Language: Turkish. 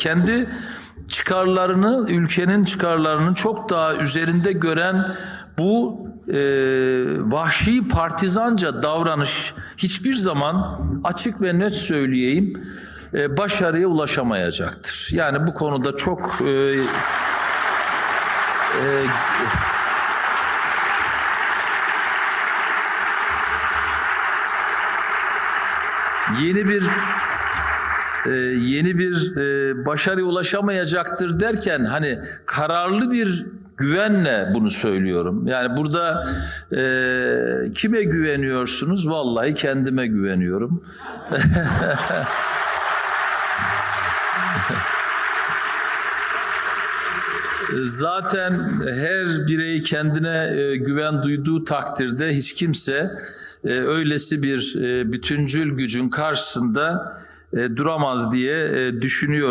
kendi çıkarlarını, ülkenin çıkarlarını çok daha üzerinde gören bu e, vahşi partizanca davranış hiçbir zaman açık ve net söyleyeyim e, başarıya ulaşamayacaktır. Yani bu konuda çok e, e, yeni bir e, yeni bir e, başarıya ulaşamayacaktır derken hani kararlı bir güvenle bunu söylüyorum. Yani burada e, kime güveniyorsunuz? Vallahi kendime güveniyorum. Zaten her birey kendine e, güven duyduğu takdirde hiç kimse e, öylesi bir e, bütüncül gücün karşısında duramaz diye e, düşünüyorum.